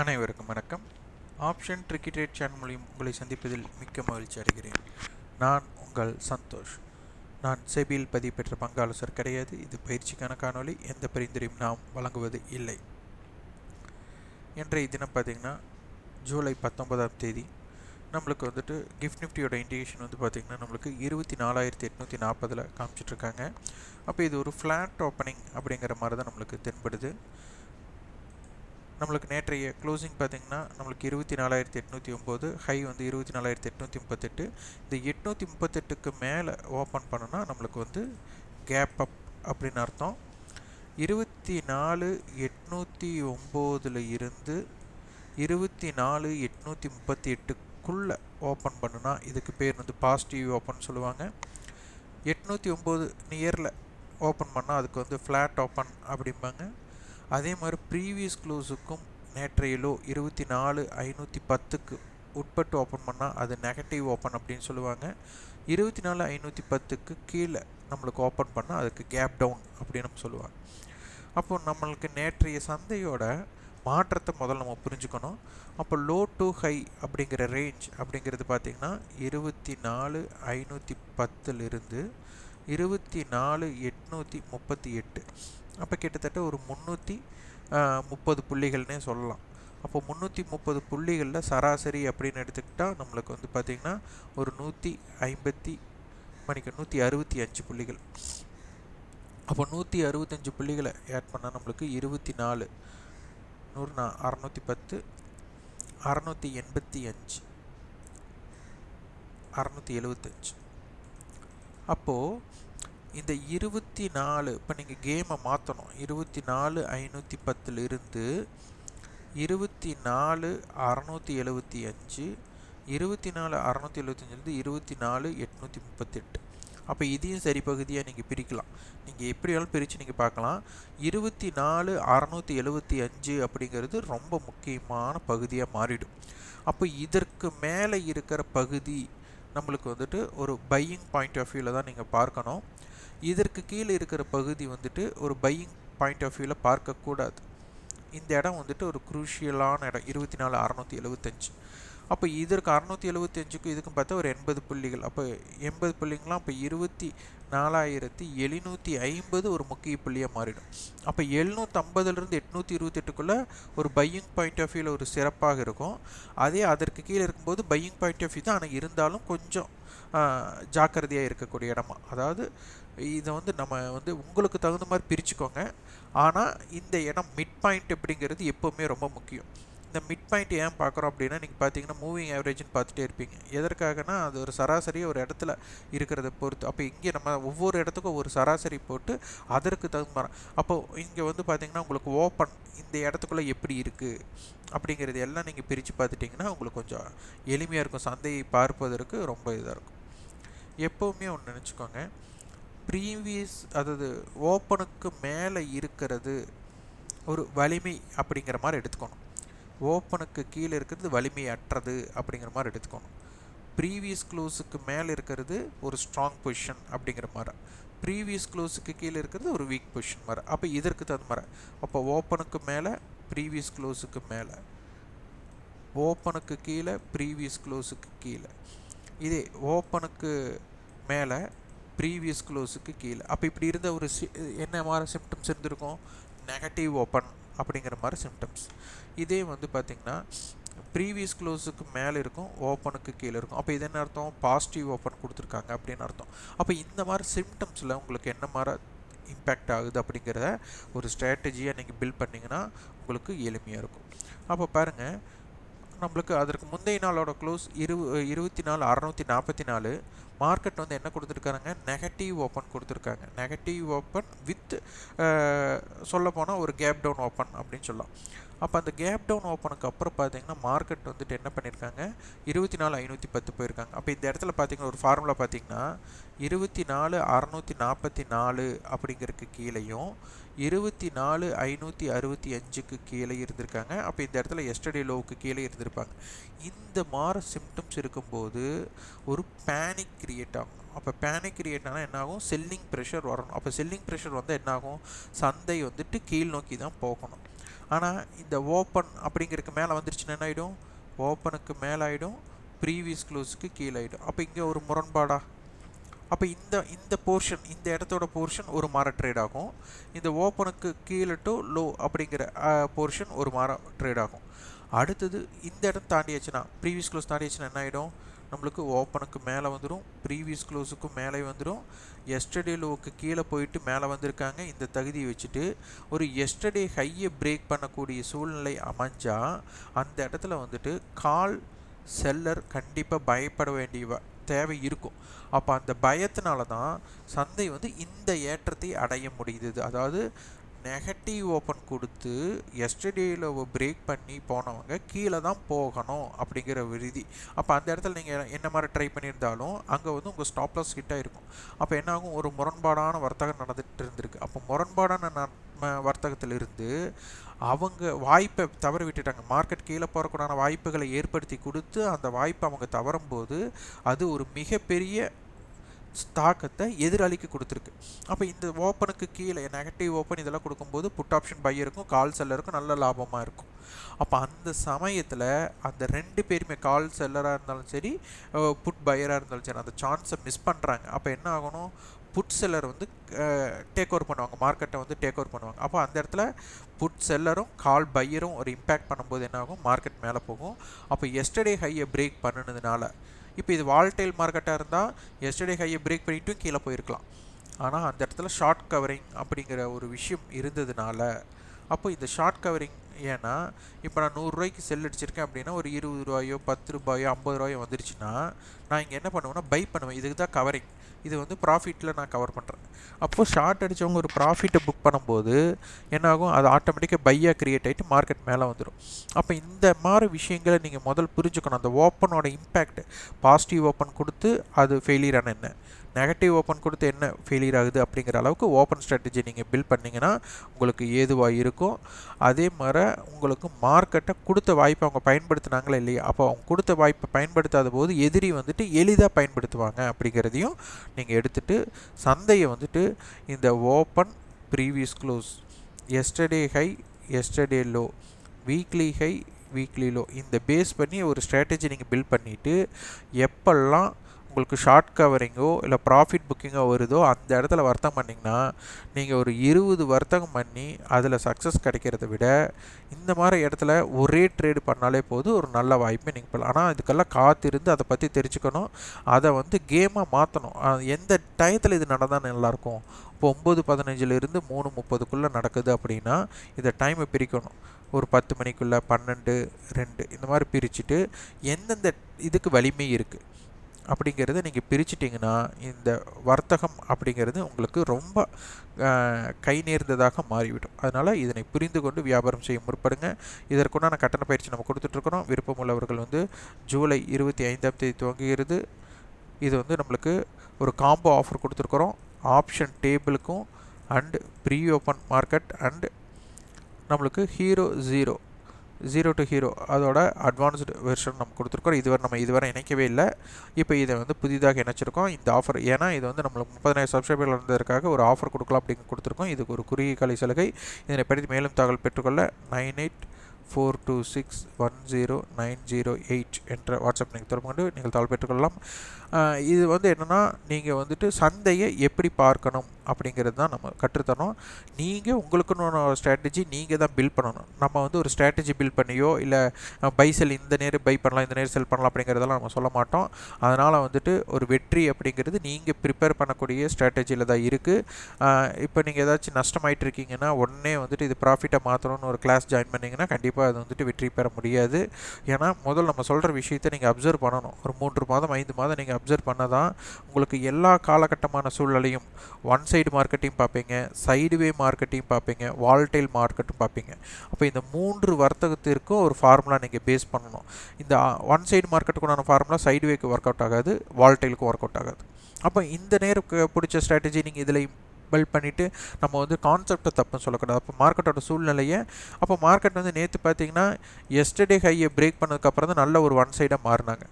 அனைவருக்கும் வணக்கம். Option tricky channel மூலியம் உங்களை சந்திப்பதில் மிக்க மகிழ்ச்சி அடைகிறேன். நான் உங்கள் சந்தோஷ். நான் செபியில் பதிவு பெற்ற பங்காலோசர் கிடையாது. இது பயிற்சிக்கான காணொளி. எந்த பரிந்துரையும் நாம் வழங்குவது இல்லை. இன்றைய தினம் பார்த்திங்கன்னா ஜூலை பத்தொன்பதாம் தேதி நம்மளுக்கு வந்துட்டு கிஃப்ட் நிஃப்டியோட இண்டிகேஷன் வந்து பார்த்திங்கன்னா நம்மளுக்கு இருபத்தி நாலாயிரத்தி எட்நூற்றி நாற்பதில் காமிச்சிட்ருக்காங்க. அப்போ இது ஒரு ஃப்ளாட் ஓப்பனிங் அப்படிங்கிற மாதிரி தான் நம்மளுக்கு தென்படுது. நம்மளுக்கு நேற்றைய க்ளோசிங் பார்த்திங்கன்னா நம்மளுக்கு இருபத்தி நாலாயிரத்தி எட்நூற்றி ஒம்பது ஹை வந்து இருபத்தி நாலாயிரத்தி எட்நூற்றி முப்பத்தெட்டு. இந்த எட்நூற்றி முப்பத்தெட்டுக்கு மேலே ஓப்பன் பண்ணோன்னா நம்மளுக்கு வந்து கேப் அப் அப்படின்னு அர்த்தம். இருபத்தி நாலு எட்நூற்றி ஒம்போதில் இருந்து இருபத்தி நாலு எட்நூற்றி முப்பத்தி எட்டுக்குள்ளே ஓப்பன் பண்ணுனா இதுக்கு பேர் வந்து பாசிட்டிவ் ஓப்பன் சொல்லுவாங்க. எட்நூற்றி ஒம்பது நியரில் ஓப்பன் பண்ணால் அதுக்கு வந்து ஃப்ளாட் ஓப்பன் அப்படிம்பாங்க. அதே மாதிரி ப்ரீவியஸ் க்ளோஸுக்கும் நேற்றைய லோ இருபத்தி நாலு ஐநூற்றி பத்துக்கு உட்பட்டு ஓப்பன் பண்ணால் அது நெகட்டிவ் ஓப்பன் அப்படின்னு சொல்லுவாங்க. இருபத்தி நாலு ஐநூற்றி பத்துக்கு கீழே நம்மளுக்கு ஓப்பன் பண்ணால் அதுக்கு கேப் டவுன் அப்படின்னு நம்ம சொல்லுவாங்க அப்போ நம்மளுக்கு நேற்றைய சந்தையோட மாற்றத்தை முதல்ல நம்ம புரிஞ்சுக்கணும். அப்போ லோ டு ஹை அப்படிங்கிற ரேஞ்ச் அப்படிங்கிறது பார்த்திங்கன்னா இருபத்தி நாலு ஐநூற்றி பத்துலேருந்து இருபத்தி நாலு எட்நூற்றி முப்பத்தி எட்டு. அப்போ கிட்டத்தட்ட ஒரு முந்நூற்றி முப்பது புள்ளிகள்னே சொல்லலாம். அப்போ முந்நூற்றி முப்பது புள்ளிகளில் சராசரி அப்படின்னு எடுத்துக்கிட்டால் நம்மளுக்கு வந்து பார்த்திங்கன்னா ஒரு நூற்றி ஐம்பத்தி மணிக்கு நூற்றி அறுபத்தி அஞ்சு புள்ளிகள். அப்போ நூற்றி அறுபத்தஞ்சு புள்ளிகளை ஆட் பண்ணால் நம்மளுக்கு இருபத்தி நாலு. நூறு நா அறநூற்றி பத்து அறநூற்றி எண்பத்தி அஞ்சு அறநூற்றி எழுபத்தஞ்சு அப்போது இந்த இருபத்தி நாலு இப்போ நீங்கள் கேமை மாற்றணும் இருபத்தி நாலு ஐநூற்றி பத்துலேருந்து இருபத்தி நாலு அறநூற்றி எழுபத்தி அஞ்சு இருபத்தி நாலு அறநூற்றி எழுபத்தஞ்சிலேருந்து இருபத்தி நாலு எட்நூற்றி முப்பத்தெட்டு. அப்போ இதையும் சரி பகுதியாக நீங்கள் பிரிக்கலாம். நீங்கள் எப்படி வேணாலும் பிரித்து நீங்கள் பார்க்கலாம். இருபத்தி நாலு அறநூற்றி எழுபத்தி அஞ்சு அப்படிங்கிறது ரொம்ப முக்கியமான பகுதியாக மாறிடும். அப்போ இதற்கு மேலே இருக்கிற பகுதி நம்மளுக்கு வந்துட்டு ஒரு பையிங் பாயிண்ட் ஆஃப் வியூவில் தான் நீங்கள் பார்க்கணும். இதற்கு கீழே இருக்கிற பகுதி வந்துட்டு ஒரு பையிங் பாயிண்ட் ஆஃப் வியூவில் பார்க்கக்கூடாது. இந்த இடம் வந்துட்டு ஒரு குரூஷியலான இடம். இருபத்தி நாலு அறநூற்றி எழுபத்தஞ்சு அப்போ இதற்கு அறநூற்றி எழுபத்தஞ்சுக்கும் இதுக்கும் பார்த்தா ஒரு எண்பது புள்ளிகள். அப்போ எண்பது புள்ளிங்களாம் அப்போ இருபத்தி நாலாயிரத்தி எழுநூற்றி ஐம்பது ஒரு முக்கிய புள்ளியாக மாறிடும். அப்போ எழுநூற்றம்பதுலேருந்து எட்நூற்றி இருபத்தெட்டுக்குள்ளே ஒரு பையிங் பாயிண்ட் ஆஃப் வியூவில் ஒரு சிறப்பாக இருக்கும். அதே அதற்கு கீழே இருக்கும்போது பையிங் பாயிண்ட் ஆஃப் வியூ தான். ஆனால் இருந்தாலும் கொஞ்சம் ஜாக்கிரதையாக இருக்கக்கூடிய இடமா. அதாவது இதை வந்து நம்ம வந்து உங்களுக்கு தகுந்த மாதிரி பிரிச்சுக்கோங்க. ஆனால் இந்த இடம் மிட் பாயிண்ட் அப்படிங்கிறது எப்போவுமே ரொம்ப முக்கியம். இந்த மிட் பாயிண்ட் ஏன் பார்க்குறோம் அப்படின்னா நீங்கள் பார்த்தீங்கன்னா மூவிங் ஆவரேஜ்னு பார்த்துட்டே இருப்பீங்க. எதற்காகனா அது ஒரு சராசரியாக ஒரு இடத்துல இருக்கிறத பொறுத்து. அப்போ இங்கே நம்ம ஒவ்வொரு இடத்துக்கும் ஒரு சராசரி போட்டு அதற்கு தகுந்த மாதிரி. அப்போது இங்கே வந்து பார்த்திங்கன்னா உங்களுக்கு ஓப்பன் இந்த இடத்துக்குள்ளே எப்படி இருக்குது அப்படிங்கிறது எல்லாம் நீங்கள் பிரித்து பார்த்துட்டிங்கன்னா உங்களுக்கு கொஞ்சம் எளிமையாக இருக்கும். சந்தையை பார்ப்பதற்கு ரொம்ப இதாக இருக்கும். எப்போவுமே ஒன்று நினச்சிக்கோங்க. ப்ரீவியஸ் அதாவது ஓப்பனுக்கு மேலே இருக்கிறது ஒரு வலிமை அப்படிங்கிற மாதிரி எடுத்துக்கணும். ஓப்பனுக்கு கீழே இருக்கிறது வலிமை அற்றது அப்படிங்கிற மாதிரி எடுத்துக்கணும். ப்ரீவியஸ் க்ளோஸுக்கு மேலே இருக்கிறது ஒரு ஸ்ட்ராங் பொசிஷன் அப்படிங்கிற மாதிரி. ப்ரீவியஸ் க்ளோஸுக்கு கீழே இருக்கிறது ஒரு வீக் பொசிஷன் மாதிரி. அப்போ இதற்கு தகுந்த மாதிரி. அப்போ ஓப்பனுக்கு மேலே ப்ரீவியஸ் க்ளோஸுக்கு மேலே. ஓப்பனுக்கு கீழே ப்ரீவியஸ் க்ளோஸுக்கு கீழே. இதே ஓப்பனுக்கு மேலே ப்ரீவியஸ் க்ளோஸுக்கு கீழே. அப்போ இப்படி இருந்த ஒரு சி என்ன மாதிரி சிம்டம்ஸ் இருந்திருக்கும்? நெகட்டிவ் ஓப்பன் அப்படிங்கிற மாதிரி சிம்டம்ஸ் இதே வந்து பார்த்திங்கன்னா ப்ரீவியஸ் க்ளோஸுக்கு மேலே இருக்கும் ஓப்பனுக்கு கீழே இருக்கும். அப்போ இது என்ன அர்த்தம்? பாசிட்டிவ் ஓப்பன் கொடுத்துருக்காங்க அப்படின்னு அர்த்தம். அப்போ இந்த மாதிரி சிம்டம்ஸில் உங்களுக்கு என்ன மாதிரி இம்பேக்ட் ஆகுது அப்படிங்கிறத ஒரு ஸ்ட்ராட்டஜியாக நீங்கள் பில்ட் பண்ணிங்கன்னா உங்களுக்கு எளிமையாக இருக்கும். அப்போ பாருங்கள் நம்மளுக்கு அதற்கு முந்தைய நாளோட க்ளோஸ் இரு இருபத்தி நாலு அறநூற்றி நாற்பத்தி நாலு மார்க்கெட் வந்து என்ன கொடுத்துருக்காங்க நெகட்டிவ் ஓப்பன் கொடுத்துருக்காங்க. நெகட்டிவ் ஓப்பன் வித் சொல்லப்போனால் ஒரு கேப் டவுன் ஓப்பன் அப்படின்னு சொல்லலாம். அப்போ அந்த கேப் டவுன் ஓப்பனுக்கு அப்புறம் பார்த்தீங்கன்னா மார்க்கெட் வந்துட்டு என்ன பண்ணியிருக்காங்க இருபத்தி நாலு ஐநூற்றி பத்து போயிருக்காங்க. அப்போ இந்த இடத்துல பார்த்தீங்கன்னா ஒரு ஃபார்முலா பார்த்தீங்கன்னா இருபத்தி நாலு அறநூற்றி நாற்பத்தி நாலு அப்படிங்கிறதுக்கு கீழேயும் இருபத்தி நாலு ஐநூற்றி அறுபத்தி அஞ்சுக்கு கீழே இருந்திருக்காங்க. அப்போ இந்த இடத்துல எஸ்டடி லோவுக்கு கீழே இருந்திருப்பாங்க. இந்த மாதிரி சிம்டம்ஸ் இருக்கும்போது ஒரு பேனிக் கிரியேட் ஆகும். அப்போ பேனிக் கிரியேட் ஆனால் என்னாகும் செல்லிங் ப்ரெஷர் வரணும். அப்போ செல்லிங் ப்ரெஷர் வந்து என்னாகும் சந்தை வந்துட்டு கீழ் நோக்கி தான் போகணும். ஆனால் இந்த ஓப்பன் அப்படிங்கிறதுக்கு மேலே வந்துருச்சுன்னா என்ன ஆகிடும் ஓப்பனுக்கு மேலே ஆகிடும் ப்ரீவியஸ் க்ளோஸுக்கு கீழே ஆகிடும் அப்போ இங்கே ஒரு முரண்பாடா? அப்போ இந்த இந்த போர்ஷன் இந்த இடத்தோட போர்ஷன் ஒரு மாற ட்ரேட் ஆகும். இந்த ஓப்பனுக்கு கீழே டு லோ அப்படிங்கிற போர்ஷன் ஒரு மாற ட்ரேட் ஆகும். அடுத்தது இந்த இடம் தாண்டியாச்சுன்னா ப்ரீவியஸ் க்ளோஸ் தாண்டியாச்சுன்னா என்ன ஆகிடும் நம்மளுக்கு ஓப்பனுக்கு மேலே வந்துடும் ப்ரீவியஸ் க்ளோஸுக்கும் மேலே வந்துடும் எஸ்டர்டே லோவுக்கு கீழே போயிட்டு மேலே வந்திருக்காங்க. இந்த தகுதியை வச்சுட்டு ஒரு எஸ்டர்டே ஹையை பிரேக் பண்ணக்கூடிய சூழ்நிலை அமைஞ்சால் அந்த இடத்துல வந்துட்டு கால் செல்லர் கண்டிப்பாக பயப்பட வேண்டிய தேவை இருக்கும். அப்போ அந்த பயத்தினால தான் சந்தை வந்து இந்த ஏற்றத்தை அடைய முடியுது அதாவது நெகட்டிவ் ஓப்பன் கொடுத்து எஸ்டர்டேயில் பிரேக் பண்ணி போனவங்க கீழே தான் போகணும் அப்படிங்கிற விருதி. அப்போ அந்த இடத்துல நீங்கள் என்ன மாதிரி ட்ரை பண்ணியிருந்தாலும் அங்கே வந்து உங்கள் ஸ்டாப்லாஸ் ஹிட்டாக இருக்கும் அப்போ என்ன ஆகும்? ஒரு முரண்பாடான வர்த்தகம் நடந்துகிட்டு இருந்திருக்கு. அப்போ முரண்பாடான வர்த்தகத்திலிருந்து அவங்க வாய்ப்பை தவற விட்டுட்டாங்க. மார்க்கெட் கீழே போகிறக்கூடான வாய்ப்புகளை ஏற்படுத்தி கொடுத்து அந்த வாய்ப்பை அவங்க தவறும்போது அது ஒரு மிகப்பெரிய தாக்கத்தை எதிராளிக்கு கொடுத்துருக்கு. அப்போ இந்த ஓப்பனுக்கு கீழே நெகட்டிவ் ஓப்பன் இதெல்லாம் கொடுக்கும்போது புட் ஆப்ஷன் பையருக்கும் கால் செல்லருக்கும் நல்ல லாபமாக இருக்கும். அப்போ அந்த சமயத்தில் அந்த ரெண்டு பேருமே கால் செல்லராக இருந்தாலும் சரி புட் பையராக இருந்தாலும் சரி அந்த சான்ஸை மிஸ் பண்ணுறாங்க அப்போ என்ன ஆகணும்? புட் செல்லர் வந்து டேக் ஓவர் பண்ணுவாங்க. மார்க்கெட்டை வந்து டேக் ஓவர் பண்ணுவாங்க. அப்போ அந்த இடத்துல புட் செல்லரும் கால் பையரும் ஒரு இம்பேக்ட் பண்ணும்போது என்னாகும் மார்க்கெட் மேலே போகும். அப்போ எஸ்டர்டே ஹையை பிரேக் பண்ணினதுனால இப்போ இது வால்டைல் மார்க்கெட்டாக இருந்தால் எஸ்டர்டே ஹையை பிரேக் பண்ணிட்டும் கீழே போயிருக்கலாம். ஆனால் அந்த இடத்துல ஷார்ட் கவரிங் அப்படிங்கிற ஒரு விஷயம் இருந்ததுனால அப்போ இந்த ஷார்ட் கவரிங் ஏன்னா இப்போ நான் நூறுரூவாய்க்கு செல் அடிச்சிருக்கேன் அப்படின்னா ஒரு இருபது ரூபாயோ பத்து ரூபாயோ ஐம்பது ரூபாயோ வந்துருச்சுன்னா நான் இங்கே என்ன பண்ணுவேன்னா பை பண்ணுவேன். இதுக்கு தான் கவரிங் இது வந்து ப்ராஃபிட்டில் நான் கவர் பண்ணுறேன் அப்போது ஷார்ட் அடித்தவங்க ஒரு ப்ராஃபிட்டை புக் பண்ணும்போது என்னாகும்? அது ஆட்டோமேட்டிக்காக பையாக க்ரியேட் ஆகிட்டு மார்க்கெட் மேலே வந்துடும் அப்போ இந்த மாதிரி விஷயங்களை நீங்கள் முதல் புரிஞ்சுக்கணும். அந்த ஓப்பனோட இம்பேக்ட் பாசிட்டிவ் ஓப்பன் கொடுத்து அது ஃபெயிலியரான என்ன? நெகட்டிவ் ஓப்பன் கொடுத்து என்ன ஃபெயிலியர் ஆகுது அப்படிங்கிற அளவுக்கு ஓப்பன் ஸ்ட்ராட்டஜி நீங்கள் பில்ட் பண்ணிங்கன்னா உங்களுக்கு ஏதுவாக இருக்கும். அதே மாதிரி உங்களுக்கு மார்க்கெட்டை கொடுத்த வாய்ப்பை அவங்க பயன்படுத்தினாங்களா இல்லையா? அப்போ அவங்க கொடுத்த வாய்ப்பை பயன்படுத்தாத போது எதிரி வந்துட்டு எளிதாக பயன்படுத்துவாங்க அப்படிங்கிறதையும் நீங்கள் எடுத்துகிட்டு சந்தையை வந்துட்டு இந்த open previous close yesterday high yesterday low weekly high weekly low இந்த பேஸ் பண்ணி ஒரு ஸ்ட்ராட்டஜி நீங்கள் பில்ட் பண்ணிவிட்டு எப்பெல்லாம் உங்களுக்கு ஷார்ட் கவரிங்கோ இல்லை ப்ராஃபிட் புக்கிங்கோ வருதோ அந்த இடத்துல வர்த்தகம் பண்ணிங்கன்னா நீங்கள் ஒரு இருபது வர்த்தகம் பண்ணி அதில் சக்ஸஸ் கிடைக்கிறத விட இந்த மாதிரி இடத்துல ஒரே ட்ரேடு பண்ணாலே போதும் ஒரு நல்ல வாய்ப்பை நீங்கள் பண்ணலாம் ஆனால் இதுக்கெல்லாம் காத்திருந்து அதை பற்றி தெரிஞ்சுக்கணும். அதை வந்து கேமாக மாற்றணும் எந்த டயத்தில் இது நடந்தால் நல்லாயிருக்கும்? இப்போ ஒம்பது பதினஞ்சுலேருந்து மூணு முப்பதுக்குள்ளே நடக்குது அப்படின்னா இதை டைமை பிரிக்கணும். ஒரு பத்து மணிக்குள்ளே பன்னெண்டு ரெண்டு இந்த மாதிரி பிரிச்சுட்டு எந்தெந்த இதுக்கு வலிமை இருக்குது அப்படிங்கிறத நீங்கள் பிரிச்சிட்டிங்கன்னா இந்த வர்த்தகம் அப்படிங்கிறது உங்களுக்கு ரொம்ப கை நேர்ந்ததாக மாறிவிடும். அதனால் இதனை புரிந்து கொண்டு வியாபாரம் செய்ய முற்படுங்க. இதற்குண்டான கட்டண பயிற்சி நம்ம கொடுத்துட்ருக்குறோம் விருப்பம் உள்ளவர்கள் வந்து ஜூலை இருபத்தி ஐந்தாம் தேதி துவங்குகிறது. இது வந்து நம்மளுக்கு ஒரு காம்போ ஆஃபர் கொடுத்துருக்குறோம். Option டேபிளுக்கும் and pre open market and நம்மளுக்கு hero zero zero to hero அதோட அட்வான்ஸ்டு வெர்ஷன் நம்ம கொடுத்துருக்கோம். இதுவரை நம்ம இதுவரை இணைக்கவே இல்லை. இப்போ இதை வந்து புதிதாக இணைச்சிருக்கோம். இந்த ஆஃபர் ஏன்னா இது வந்து நம்மளுக்கு முப்பதினாயிரம் சப்ஸ்கிரைபர் இருந்ததற்காக ஒரு ஆஃபர் கொடுக்கலாம் அப்படின்னு கொடுத்துருக்கோம். இதுக்கு ஒரு குறுகிய காலை சலுகை. இதனை பற்றி மேலும் தகவல் பெற்றுக்கொள்ள nine eight four two six one zero nine zero eight என்ற வாட்ஸ்அப் நீங்கள் தொடர்பு கொண்டு நீங்கள் தகவல் பெற்றுக்கொள்ளலாம். இது வந்து என்னென்னா நீங்கள் வந்துட்டு சந்தையை எப்படி பார்க்கணும் அப்படிங்கிறது தான் நம்ம கற்றுத்தரோம் நீங்கள் உங்களுக்குன்னு ஸ்ட்ராட்டஜி நீங்கள் தான் பில்ட் பண்ணணும். நம்ம வந்து ஒரு ஸ்ட்ராட்டஜி பில்ட் பண்ணியோ இல்லை பை செல் இந்த நேரம் பை பண்ணலாம் இந்த நேரம் செல் பண்ணலாம் அப்படிங்கிறதெல்லாம் நம்ம சொல்ல மாட்டோம். அதனால் வந்துட்டு ஒரு வெற்றி அப்படிங்கிறது நீங்கள் ப்ரிப்பேர் பண்ணக்கூடிய ஸ்ட்ராட்டஜியில் தான் இருக்குது இப்போ நீங்கள் ஏதாச்சும் நஷ்டமாயிட்டு இருக்கீங்கன்னா உடனே வந்துட்டு இது ப்ராஃபிட்டை மாற்றணும்னு ஒரு கிளாஸ் ஜாயின் பண்ணிங்கன்னா கண்டிப்பாக அது வந்துட்டு வெற்றி பெற முடியாது. ஏன்னா முதல் நம்ம சொல்கிற விஷயத்தை நீங்கள் அப்சர்வ் பண்ணணும். ஒரு மூன்று மாதம் ஐந்து மாதம் நீங்கள் அப்சர்வ் பண்ண தான் உங்களுக்கு எல்லா காலகட்டமான சூழ்நிலையும் ஒன் சைடு மார்க்கெட்டையும் பார்ப்பீங்க சைடுவே மார்க்கெட்டையும் பார்ப்பீங்க வால்டைல் மார்க்கெட்டும் பார்ப்பீங்க. அப்போ இந்த மூன்று வர்த்தகத்திற்கும் ஒரு ஃபார்முலா நீங்கள் பேஸ் பண்ணணும். இந்த ஒன் சைடு மார்க்கெட்டுக்குண்டான ஃபார்முலா சைடுவேக்கு ஒர்க் அவுட் ஆகாது வால்டைலுக்கும் ஒர்க் அவுட் ஆகாது. அப்போ இந்த நேருக்கு பிடிச்ச ஸ்ட்ராட்டஜி நீங்கள் இதில் பில்ட் பண்ணிவிட்டு நம்ம வந்து கான்செப்டை தப்புன்னு சொல்லக்கூடாது. அப்போ மார்க்கெட்டோட சூழ்நிலையை அப்போ மார்க்கெட் வந்து நேற்று பார்த்தீங்கன்னா எஸ்டர்டே ஹையை பிரேக் பண்ணதுக்கப்புறம் தான் நல்ல ஒரு ஒன் சைடாக மாறினாங்க.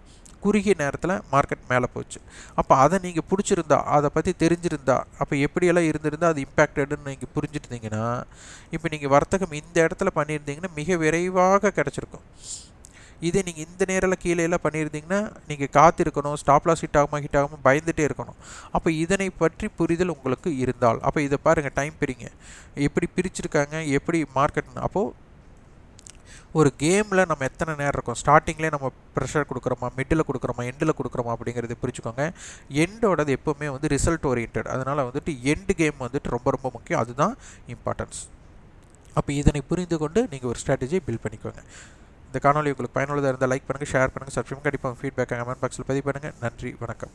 குறுகிய நேரத்தில் மார்க்கெட் மேலே போச்சு. அப்போ அதை நீங்கள் பிடிச்சிருந்தா அதை பற்றி தெரிஞ்சிருந்தா அப்போ எப்படியெல்லாம் இருந்திருந்தால் அது இம்பேக்டடுன்னு நீங்கள் புரிஞ்சுருந்தீங்கன்னா இப்போ நீங்கள் வர்த்தகம் இந்த இடத்துல பண்ணியிருந்தீங்கன்னா மிக விரைவாக கிடச்சிருக்கும். இதே நீங்கள் இந்த நேரில் கீழே எல்லாம் பண்ணியிருந்தீங்கன்னா நீங்கள் காத்திருக்கணும் ஸ்டாப்லாஸ் ஹிட் ஆகுமா ஹிட் ஆகாமல் பயந்துட்டே இருக்கணும். அப்போ இதனை பற்றி புரிதல் உங்களுக்கு இருந்தால் அப்போ இதை பாருங்கள் டைம் பிரிங்க. எப்படி பிரிச்சிருக்காங்க எப்படி மார்க்கெட்னு அப்போது ஒரு கேமில் நம்ம எத்தனை நேரம் இருக்கோம்? ஸ்டார்டிங்லேயே நம்ம ப்ரெஷர் கொடுக்குறோமா? மிடில் கொடுக்குறோமா? எண்டில் கொடுக்குறோமா? அப்படிங்கிறது பிரிச்சுக்கோங்க எண்டோடது எப்போவுமே வந்து ரிசல்ட் ஓரியன்ட் அதனால் வந்துட்டு எண்டு கேம் வந்துட்டு ரொம்ப ரொம்ப முக்கியம். அதுதான் இம்பார்ட்டன்ஸ் அப்போ இதனை புரிந்து கொண்டு நீங்கள் ஒரு ஸ்ட்ராட்டஜியை பில்ட் பண்ணிக்கோங்க. இந்த காணொலி உங்களுக்கு பயனுள்ளதாக இருந்தால் லைக் பண்ணுங்கள் ஷேர் பண்ணுங்கள் சப்ஸ்கிரைப் கண்டிப்பாக ஃபீட்பேக் கமெண்ட் பாக்ஸில் பதிவு பண்ணுங்கள் நன்றி வணக்கம்.